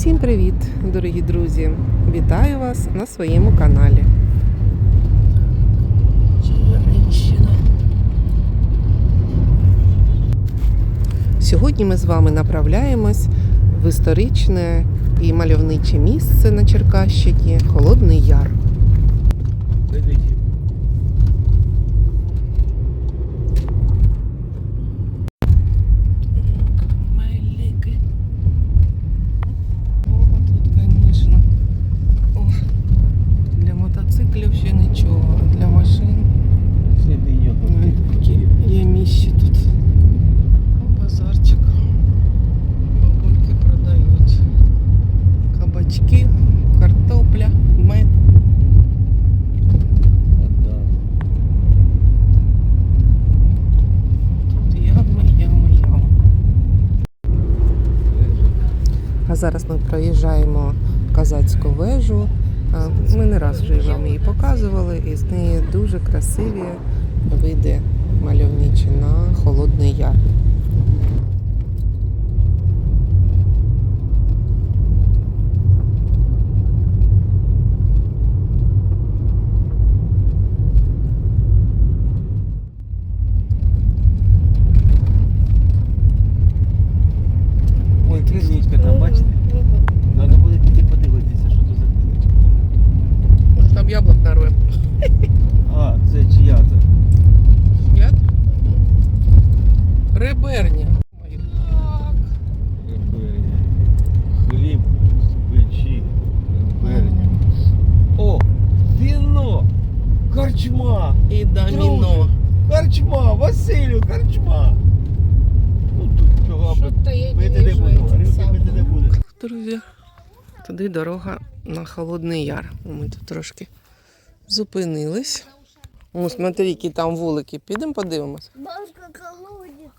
Всім привіт, дорогі друзі! Вітаю вас на своєму каналі. Сьогодні ми з вами направляємось в історичне і мальовниче місце на Черкащині Холодний Яр. Прилетів. Малики. О, тут, звісно. О, для мотоциклів ще нічого, а для машин. Сліди його. Ой, які є місці тут. О, Базарчик. Бабульки продають. Кабачки, картопля, мед. Да. Тут ями, ями, ями. А зараз ми проїжджаємо Казацьку вежу. Ми не раз вже вам її показували, і з неї дуже красиві види мальовничі на Холодний Яр. Ой, криничка там, бачите? Треба буде піти подивитися, що то за криничка. Може там яблук нарве. А, це чия то? Як? Реберня. Реберня. Хліб з печі. Реберня. О, віно! Корчма! І доміно. Друже, Корчма! Василю, корчма! Ну тут чого аби Що-то я пити не не буду, вижу горілки це пити не буду. Друзі, туди дорога на Холодний Яр. Ми тут трошки зупинились. О, смотри, які там вулики. Підемо подивимось. Бабушка колодец.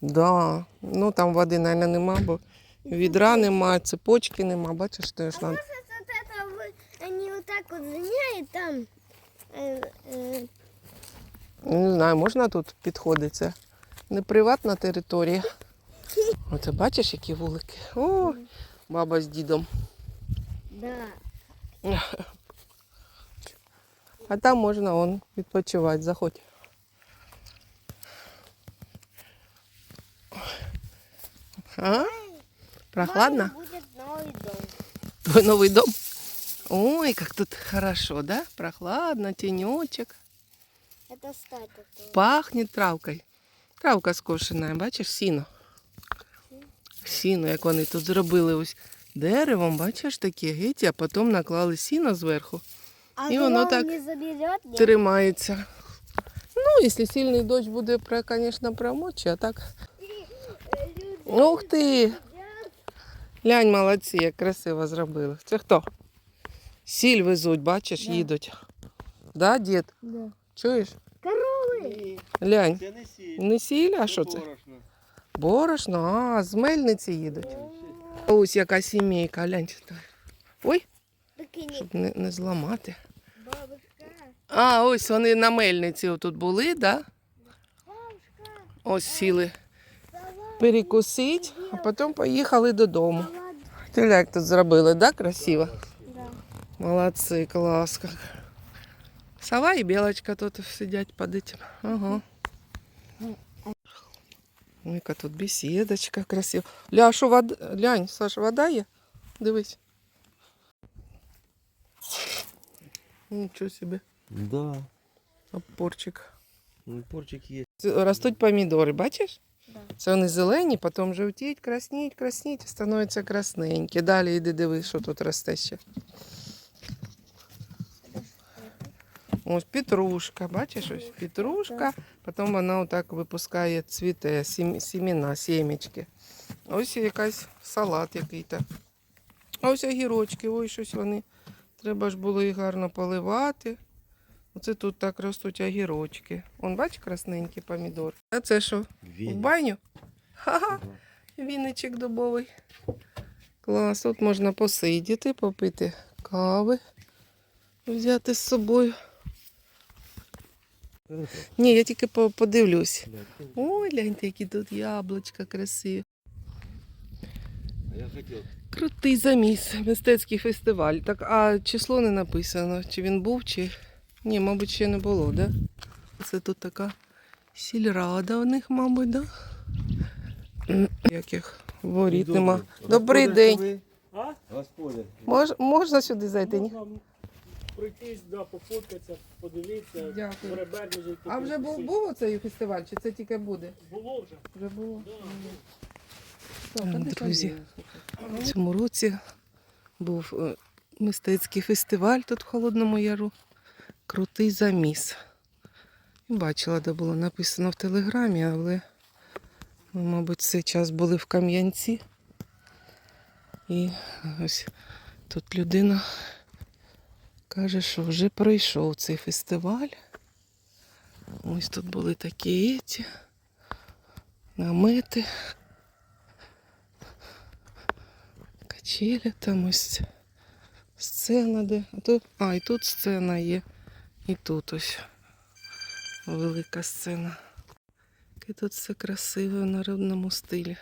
Да. Ну там води, мабуть, нема, бо відра нема, цепочки нема. Бачиш, теж нам. Вот это вы, они вот так вот заняют там. Э, э, Не знаю, можна тут підходити. Це не приватна територія. Оце бачиш, які вулики? О, баба з дідом. да. А там можна он відпочивати, заходь. А? Прохладно? Маме будет новый дом. Твой новый дом? Ой, как тут хорошо, да? Прохладно, тенечек. Это статуя. тоже. Пахнет травкою. Травка скошена, бачиш, сіно. Сіно, як вони тут зробили ось деревом, бачиш, таке геті, а потім наклали сіно зверху. А И туда оно он так не заберет? Тримається. Ну, якщо сильний дощ буде, звісно, промочі, а так. Ух ти! Глянь, молодці, як красиво зробили. Це хто? Сіль везуть, бачиш, Да. їдуть. Да, дід? Да. Чуєш? Коровы. Глянь. Це не сіль. Не сіль, а що це? Борошно. Борошно, а, з мельниці їдуть. Ось яка сімейка, гляньте. Ой, Так щоб не, не зламати. А, ось вони на мельниці тут були, да? Бабушка. Ось сіли Давай. перекусить, а потім поїхали додому. Ти як тут зробили, да, красиво? Молодці, клас. Сова і білочка тут сидять під этим. Ага. Ой, яка тут бесідочка красива. Ля, а що вода? Глянь, Саш, вода є? Дивись. Нічого собі. Да. Опорчик. Ну, порчик є. Ростуть помідори, бачиш? Да. Це вони зелені, потім жовтіють, красніють, красніють, становляться красненькі. Далі йди дивись, що тут росте ще. Ось петрушка, бачиш ось петрушка, потім вона отак випускає цвіте, сім- сімена, сімечки. Ось якась салат який-то. А ось огірочки, ой, щось вони. Треба ж було їх гарно поливати. Оце тут так ростуть огірочки. Он бач красненький помідор. А це що? В баню? Ха-ха, віничок дубовий. Клас, тут можна посидіти, попити кави, взяти з собою. Ні, я тільки подивлюсь. Ой, гляньте, які тут яблучка красиві. Крутий заміс, мистецький фестиваль. Так, а число не написано. Чи він був, чи. Ні, мабуть, ще не було, да? Це тут така сільрада у них, мабуть, да? Яких воріт нема. Добрий день. Господи. Мож, можна сюди зайти? Ні? Пройтись, да, пофоткатися, подивитися. Дякую. Перебережжя тут А вже був, був оцей фестиваль, чи це тільки буде? Було вже. Вже було. Да. Так, Так, а де друзі. В цьому році був е, мистецький фестиваль тут в Холодному Яру. Крутий заміс. І Бачила, де було написано в телеграмі, але ми, мабуть, цей час були в Кам'янці. І ось тут людина каже, що вже пройшов цей фестиваль. Ось тут були такі ці намети. Качеля там ось сцена де. А, тут, а, і тут сцена є. І тут ось велика сцена. Яке тут все красиве в народному стилі.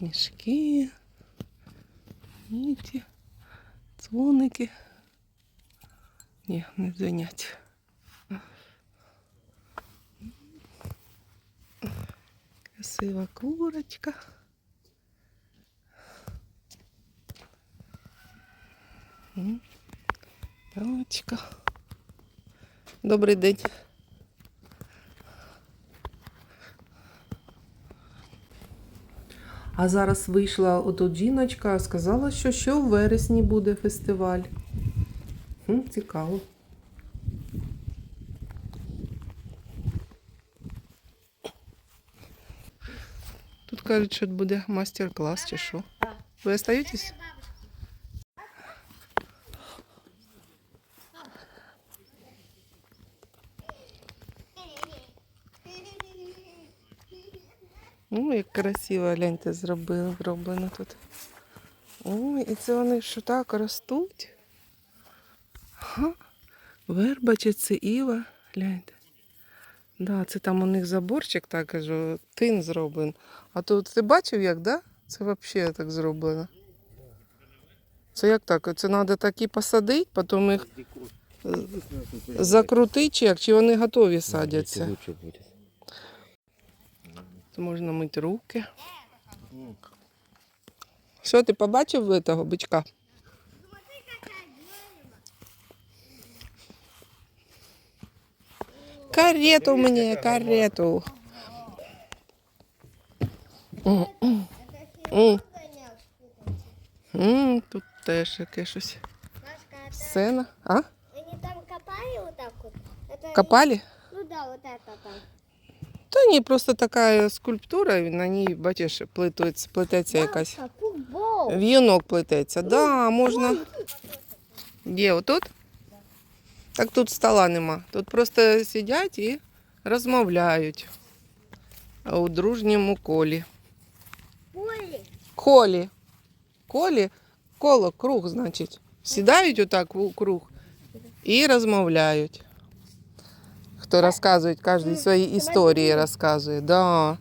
Мішки, ніті, дзвоники. Ні, не дзвонять. Красива курочка. Палочка. Добрий день. А зараз вийшла ото жіночка, сказала, що ще у вересні буде фестиваль. Хм, цікаво. Тут кажуть, що буде мастер-клас чи що. Ви остаєтесь? Ну, як красиво, гляньте, зробили, зроблено тут. Ой, і це вони що так ростуть? Ха. Верба чи це Іва, гляньте. Да, це там у них заборчик, так кажу, тин зроблений. А тут ти бачив як, да? Це взагалі так зроблено. Це як так? Це треба такі посадити, потім їх е, закрутити, чи як? Чи вони готові садяться? Лучше буде. Тут можна мити руки. Що, ти побачив того бичка? Карету мені, карету. М, м. М, м, Тут теж яке щось. Машка, это Сцена. А? они там копали вот так вот? Это они- Копали? Ну да, вот это там. Та ні, просто така скульптура, і на ній, бачиш, плетується, плететься якась. В'юнок плететься. Да, можна. Де, отут? Так тут стола нема. Тут просто сидять і розмовляють у дружньому колі. Поле. Колі. Колі, коло, круг, значить. Сідають отак у круг і розмовляють. Хто розказує, кожен свої історії розказує. Да.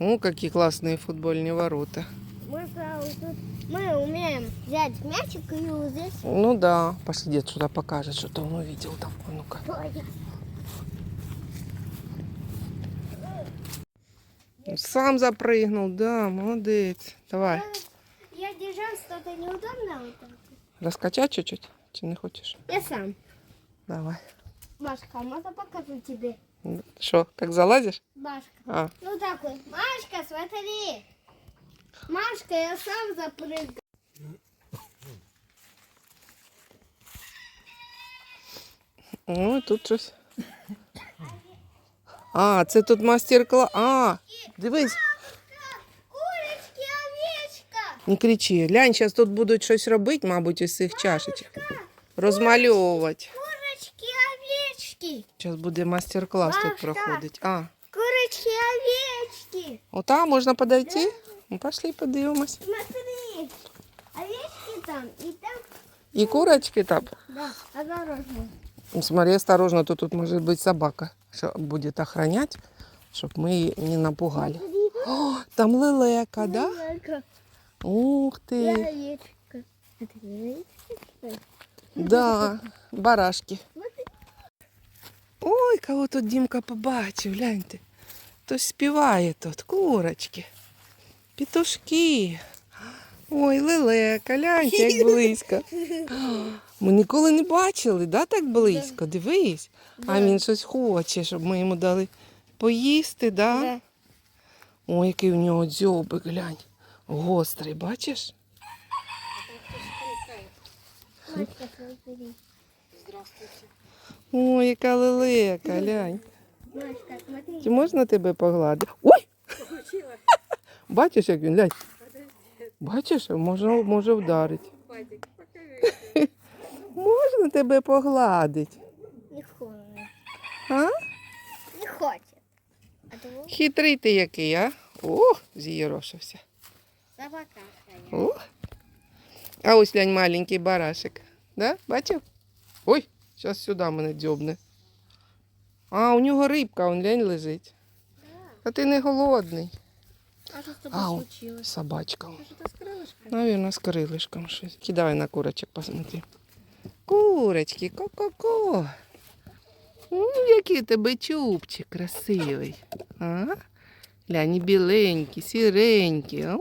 Ну, які класні футбольні ворота. Мы, правда, тут, мы умеем взять мячик и вот здесь. Ну да. Пошли, дед сюда покажет, что-то он увидел там. А ну-ка. Сам запрыгнул, да, молодець. Давай. Я держал что-то неудобно вот так. Раскачать чуть-чуть? Чи не хочешь? Я сам. Давай. Машка, а можно покажу тебе? Что, как залазишь? Машка. А, Ну так вот. Машка, смотри. Машка, я сам запрыгал. ну тут щось. А, це тут мастер-клас. А, дивись, Курочки, овечка. не кричи. Глянь, зараз тут будуть щось робити, мабуть, із цих чашечок. Розмальовувати. Курочки, овечки. Зараз буде мастер-клас тут Бабка. проходить. А, Курочки, овечки. отам можна подойти? Ну, пошли подивимось. Смотри. Овечки там и там. І курочки там. Да, осторожно. Ну, Смотри, осторожно, то тут может быть собака, что будет охранять, чтобы мы ее не напугали. Смотри. О, там лелека, да? Яйка. Ух ти. Яєчко. А ти не яєчко? Да, барашки. Ой, кого тут Дімка побачив, гляньте. Хтось співає тут, курочки, петушки. Ой, лелека, гляньте, як близько. Ми ніколи не бачили, да, так близько? Дивись. А він щось хоче, щоб ми йому дали поїсти, да? Да. Ой, який у нього дзьобик, глянь. Гострий, бачиш? Смотри. Ой, яка лелека, глянь. Чи можна тебе погладити? Ой! Бачиш, як він глянь? Бачиш, може, може вдарити. Можна тебе погладити? Не хочет. А? Не того Хитрий ти який, а? О, з'єрошився. собака. О. А ось глянь маленький барашек. Да? Бачив? Ой, зараз сюди мене дзьобне. А, у нього рибка, он глянь лежить. А ти не голодний. А А, тобой он случилось? собачка. Что-то с крылышками? З крилишком щось. Кидай на курочок, посмотри. Курочки, ко-ко-ко. М, який тебе чубчик красивий. А? Глянь, біленькі, сіренькі. О.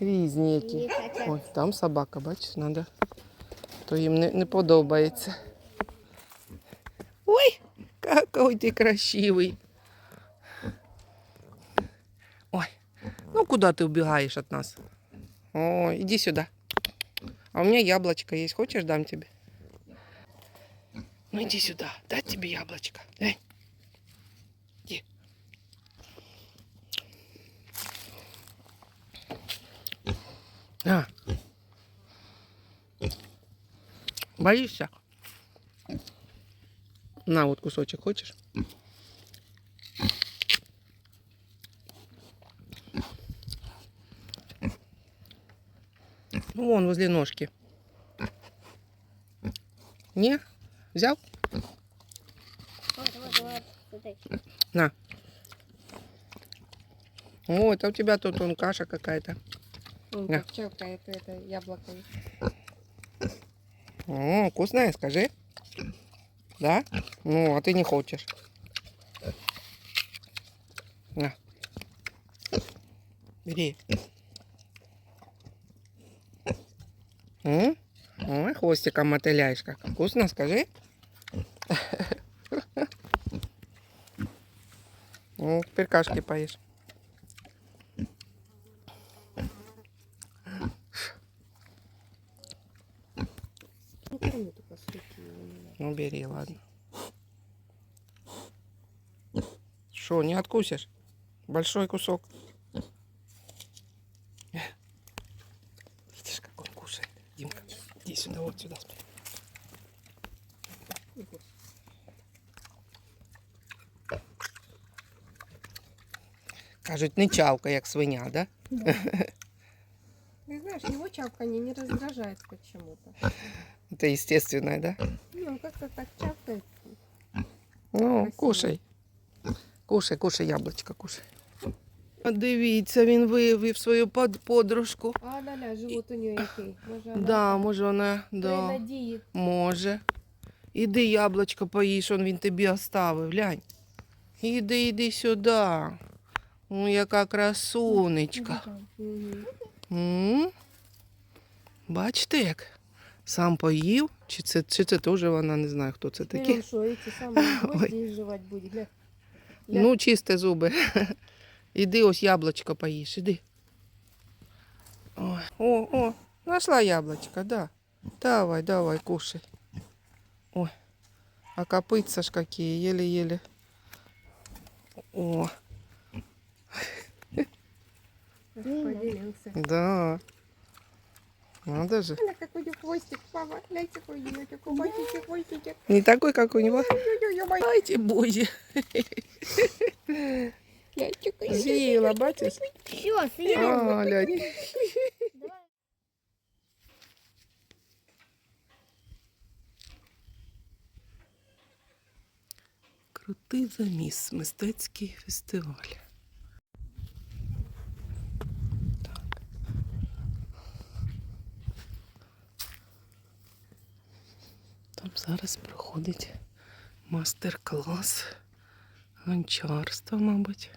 Різні які. Ой, там собака, бачиш, надо. То їм не, не подобається. Ой, какой ти красивий. Ой, ну куда ты убегаешь от нас? Ой, иди сюда. А у меня яблочко есть. Хочешь, дам тебе? Ну иди сюда, дать тебе яблочко. Эй. Иди. А. Боишься? На, вот кусочек хочешь? Ну, вон, возле ножки. Не? Взял? На. О, это у тебя тут он каша какая-то. На. как чавкает это яблоко. О, вкусная, скажи. Да? Ну, а ты не хочешь. На. Бери. М? Ой, хвостиком мотыляешь как. Вкусно, скажи. Ну, теперь кашки поешь. Ну, корми только с руки. не надо. Ну, бери, ладно. Что, не откусишь? Большой кусок. Видишь, как он кушает. Димка, иди сюда, вот сюда. Кажуть, не чавка, як свиня, да? Ты знаешь, его чавканье не раздражает почему-то. Это естественное, да? Он как-то так чавкает. Ну, Красиво. кушай. Кушай, кушай яблочко, кушай. А дивіться, він виявив свою под- подружку. А, ля живот у нее який. Може, вона Да, може вона, при да, надії. може. Іди яблочко поїж, он він тобі оставив, глянь. Іди, іди сюди. Ну, яка красунечка. Мгм. Бачите, як? Сам поїв, чи це, чи це теж вона не знаю, хто це Тепер такі. він що, эти самые гвозди жевать буде. Гля. Гля. Ну, чисте зуби. Іди ось яблочко поїж, іди. Ой. О, о, нашла яблочко, да. Давай, давай, кушай. Ой, а копытца ж какие, еле-еле. О, Поделился. да. Надо же. Она какой хвостик, папа. Гляньте, какой такой маленький хвостик. Не такой, как у него. Дайте, маленький. З'їла, бачиш? Все, съел. А, глянь. Крутий заміс, мистецький фестиваль. Зараз проходить мастер-клас гончарства, мабуть.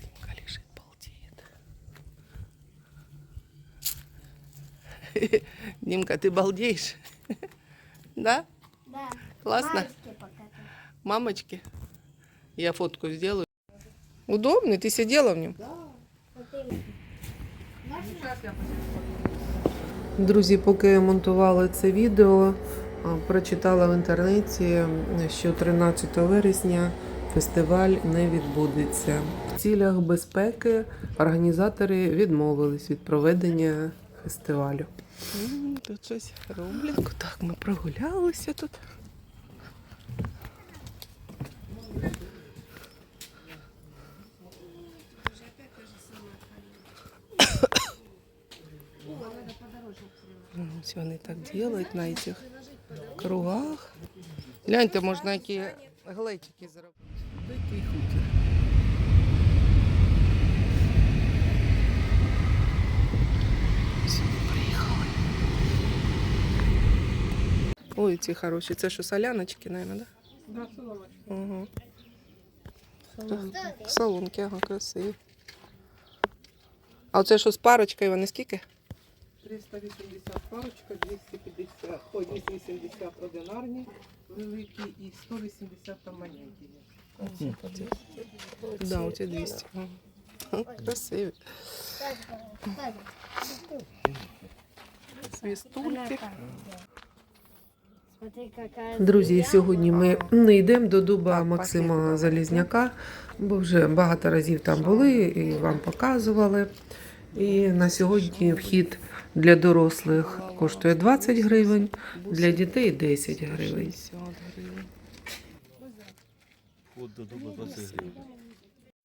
Димка. Димка, ты балдеешь? Да? Да. Классно? Мамочки? Я фотку сделаю. Удобный? Ты сидела в нем? Именно. Друзі, поки монтували це відео, прочитала в інтернеті, що 13 вересня фестиваль не відбудеться. В цілях безпеки організатори відмовились від проведення фестивалю. Тут щось роблять. Так, ми прогулялися тут. Ось вони так роблять на цих кругах. Гляньте, можна які глечики зробити. Дикий хутір. Приїхали. Ой, ці хороші. Це що, соляночки, мабуть, так? Да? Угу. Салонки, ага, красиві. А оце що з парочкою, вони скільки? 380 парочка, 250, ой, 280 одинарні великі і 180 там маленькі. Да, оці 200. Красиві. Свістульки. Друзі, сьогодні ми не йдемо до дуба Максима. Залізняка, бо вже багато разів там були і вам показували. І на сьогодні вхід для дорослих коштує 20 гривень, для дітей 10 гривень. 60 до дуба 20 гривень.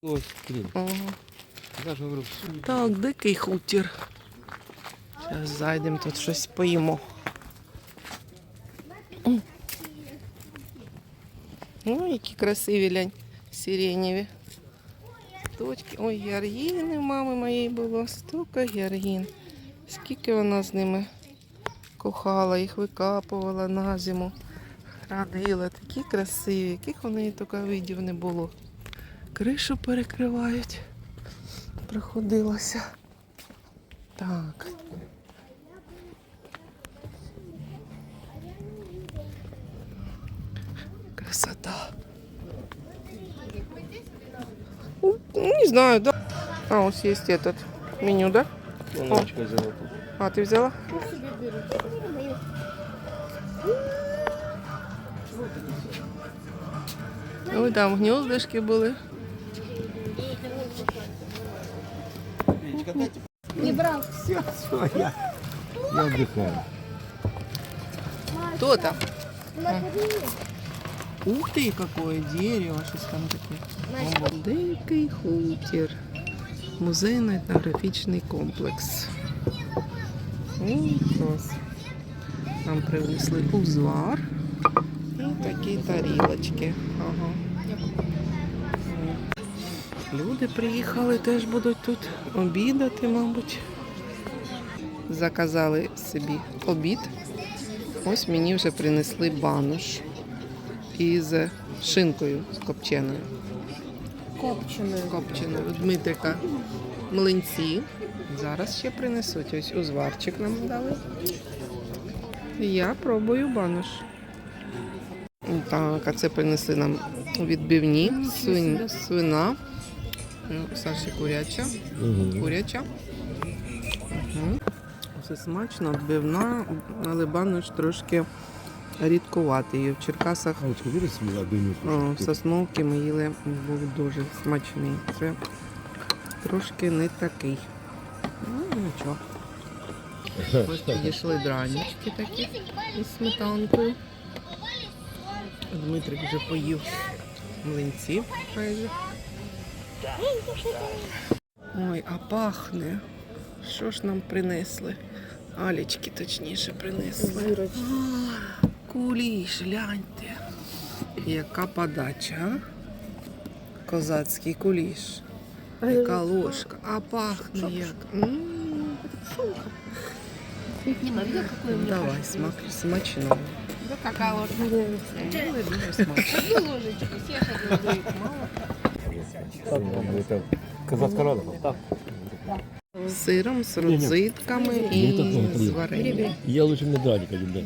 Ось, крім. Я ж говорю, Так, дикий хутір. Зараз зайдемо тут щось поїмо. Ой, які красиві лянь, сиренєві. Точки. Ой, георгіни в мами моєї було. Стільки георгін. Скільки вона з ними кохала, їх викапувала на зиму. Хранила. Такі красиві, яких у неї тільки видів не було. Кришу перекривають приходилося. Так. Знаю, да. А, вот есть этот меню, да? Тут. А, ты взяла? Ой, там гнездышки були. Не брал. Все, все, я, я отдыхаю. Кто там? Смотри. Ух ты, какое дерево, щось там таке. Дикий хутір. Музейно-етнографічний комплекс. Клас. Нам принесли узвар і такі тарілочки. Ага. Люди приїхали, теж будуть тут обідати, мабуть. Заказали собі обід. Ось мені вже принесли банош із шинкою з копченою. Копченою. Дмитрика млинці. Зараз ще принесуть. Ось узварчик нам дали. Я пробую банош. Так, а це принесли нам відбивні, свин, свина. Ну, Саші куряча. Куряча. Угу. Все смачно, відбивна, але банош трошки рідкуватий. В Черкасах в Сосновки ми їли, був дуже смачний. Це трошки не такий. Ну, нічого. Ось підійшли дранічки такі із сметанкою. Дмитрик вже поїв млинці майже. Ой, а пахне. Що ж нам принесли? Алічки точніше принесли. Куліш, гляньте. Яка подача? а? Козацький куліш. Яка ложка, а пахне як. М, Дима, видел, какой у меня Давай, смак, смачно. Да какая ложка? Одну ложечку, съешь одну. Это казацька рада. Так. З сиром, з родзитками і з варенням. Я лучше медаліка люблю.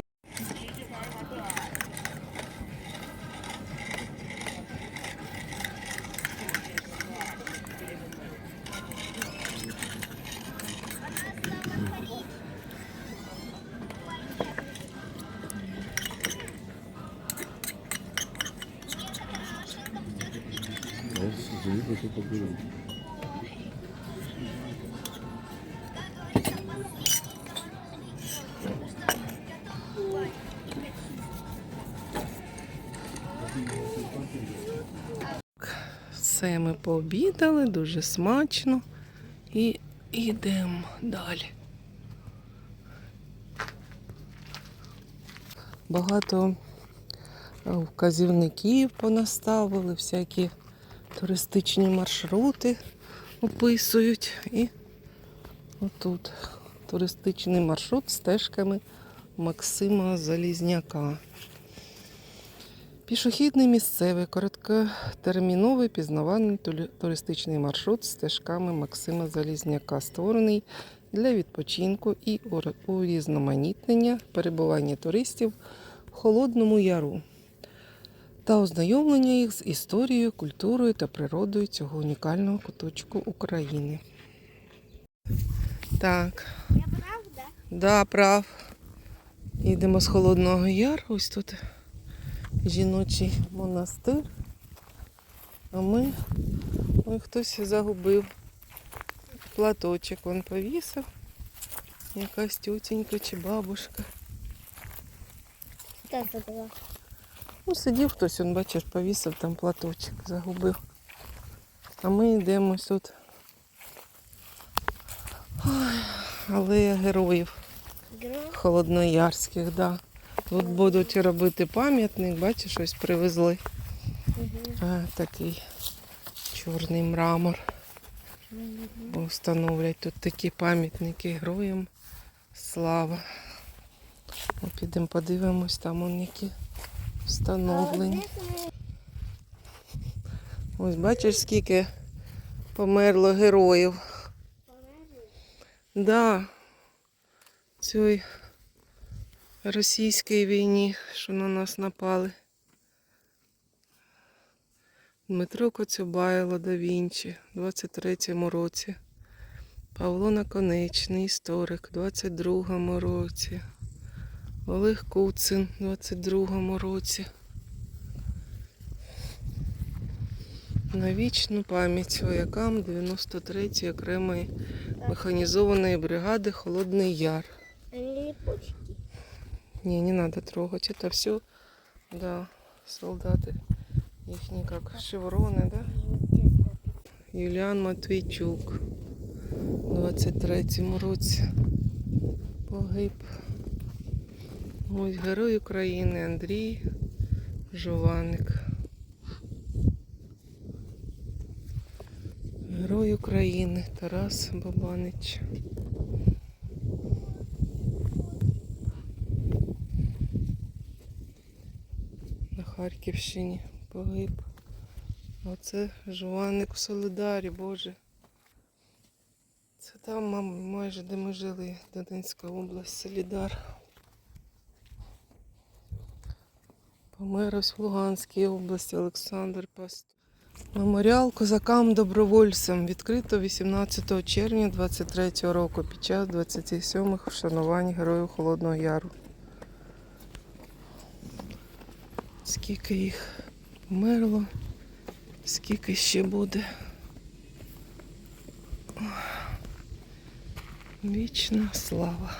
Все ми пообідали, дуже смачно. І йдемо далі. Багато е, вказівників понаставили, всякі туристичні маршрути описують. І отут туристичний маршрут стежками Максима Залізняка. Пішохідний місцевий короткотерміновий пізнавальний туристичний маршрут стежками Максима Залізняка, створений для відпочинку і урізноманітнення перебування туристів в Холодному Яру та ознайомлення їх з історією, культурою та природою цього унікального куточку України. Так. Я правда? Да, прав. Їдемо з Холодного Яру. Ось тут жіночий монастир. А ми. Ой, хтось загубив. Платочок він повісив. Якась тютенька чи бабушка. Что это было? Ну, сидів хтось, він, бачиш, повісив там платочок, загубив. А ми йдемо тут. Ой, алея героїв. Гро- Холодноярських, да. Тут будуть робити пам'ятник, бачиш, ось привезли. А, такий чорний мрамор. Встановлять тут такі пам'ятники героям. Слава. Ми підемо подивимось, там он які встановлені. Ось бачиш, скільки померло героїв. Да. Цій російській війні, що на нас напали. Дмитро Коцюбайло да Вінчі в 23-му році. Павло Наконечний, історик, в 22-му році. Олег Куцин в 22-му році. На вічну пам'ять воякам 93-ї окремої механізованої бригади Холодний Яр. Они липучки. Не, не надо трогать. Это все, да, солдаты. Их как шевроны, да? Юліан Матвійчук. У 23-му році погиб. Ось герой України Андрій Жуваник. Герой України Тарас Бабанич. Харківщині погиб. Оце Жуваник в Солидарі, Боже. Це там, майже де ми жили, Донецька область, Солідар. Помер ось в Луганській області Олександр Паст. Меморіал козакам-добровольцям відкрито 18 червня 23 року під час 27-х вшанувань Героїв Холодного Яру. Скільки їх померло, скільки ще буде. Вічна слава.